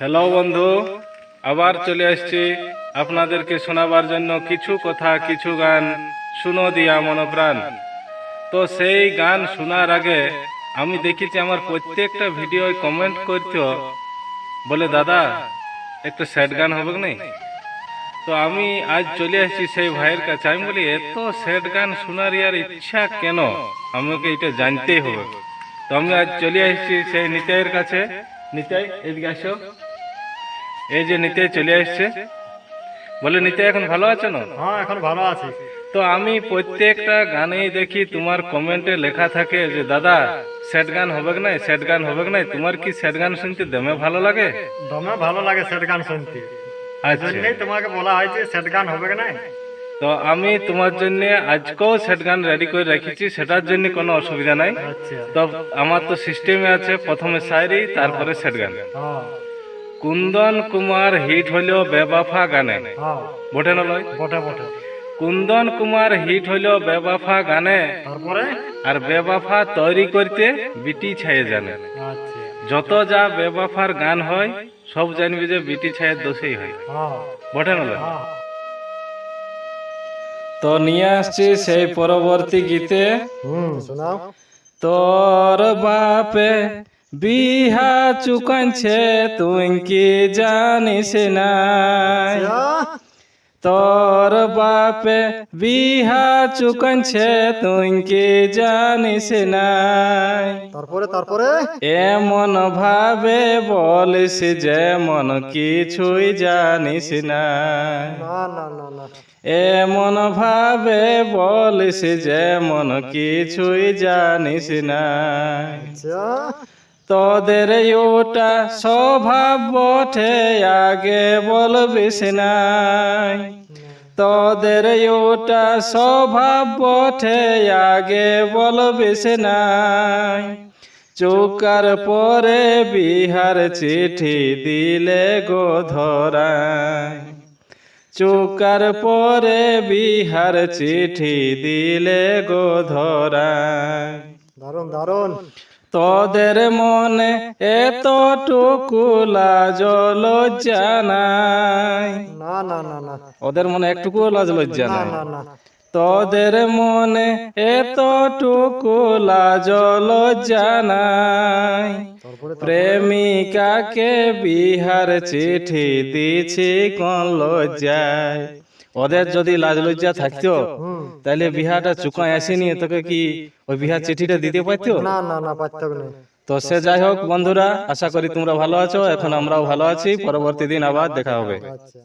Hello বন্ধু। আবার চলে আসছি। আপনাদেরকে শোনাবার জন্য কিছু কথা, কিছু গান শুনো দিয়া মনপ্রাণ। তো সেই গান শোনার আগে আমি দেখেছি আমার প্রত্যেকটা ভিডিও কমেন্ট করতো বলে, দাদা, একটা স্যাড গান হবে নাই? তো আমি আজ চলে আসছি সেই ভাইয়ের কাছে। আমি বলি, এত স্যাড গান শোনার ইয়ার ইচ্ছা কেন? আমাকে এটা জানতেই হবে। তো আমি আজ চলে আসছি সেই নিতাইয়ের কাছে। নিতাই, এদিকে আসো। এই যে নিতাই চলে আসছে। বলে নিতে এখন ভালো আছো না? হ্যাঁ এখন ভালো আছি। তো আমি প্রত্যেকটা গানেই দেখি তোমার কমেন্টে লেখা থাকে যে দাদা স্যাড গান হবে নাই? স্যাড গান হবে নাই? তোমার কি স্যাড গান শুনতে দমে ভালো লাগে? দমে ভালো লাগে সেট গান শুনতে। আচ্ছা। তোমাকে বলা হয়েছে সেট গান হবে না তো আমি তোমার জন্য আজকেও সেট গান রেডি করে রেখেছি সেটার জন্য কোনো অসুবিধা নাই। আচ্ছা। তো আমার তো সিস্টেমে আছে প্রথমে শায়রি তারপরে সেট গান। হ্যাঁ। কুন্দন কুমার হিট হইল বেবাফা গানে। হ্যাঁ। বটে নলয় বটে বটে। কুন্দন কুমার হিট হইল বেবাফা গানে। তারপরে? আর বেবাফা তৈরি করতে বিটি ছায়ে জানে। আচ্ছা। যত যা বেবাফার গান হয় সব জানবি যে বিটি ছায়ের দোষেই হয়। হ্যাঁ। বটে নলয় হ্যাঁ। তো নিয়ে আসছি সেই পরবর্তী গীতে। তোর বাপে বিহা চুকানছে তুই কি জানিস নাই? তোর বাপে বিহা চুকানছে তুই কি জানিস নাই? তারপরে তারপরে? এমন ভাবে বলিস যেমন কিছুই জানিস না না না না। এমন ভাবে বলিস যেমন কিছুই জানিস না তোদের ওটা স্বভাব বটে, আগে বলবিস নাই। তোদের ওটা স্বভাব বটে, আগে বলবিস নাই। চৌকার পরে বিহার চিঠি দিলে গো ধরায় চৌকার পরে বিহার চিঠি দিলে গো ধরায় দারুণ দারুণ তোদের মনে এতটুকু লাজ লজ্জা নাই। না না না না। ওদের মনে একটুকু লাজ লজ্জা না নাই। না না। তোদের মনে এতটুকু লাজ লজ্জা নাই। প্রেমিকাকে বিহার চিঠি দিছি কোন লজ্জায়। ওদের যদি লাজ লজ্জা থাকতো তাহলে বিহাটা চুকায় আসেনি তোকে কি ওই বিহার চিঠিটা দিতে পারতো? না না না পারতাম না। তো সে যাই হোক বন্ধুরা আশা করি তোমরা ভালো আছো এখন আমরাও ভালো আছি পরবর্তী দিন আবার দেখা হবে। আচ্ছা।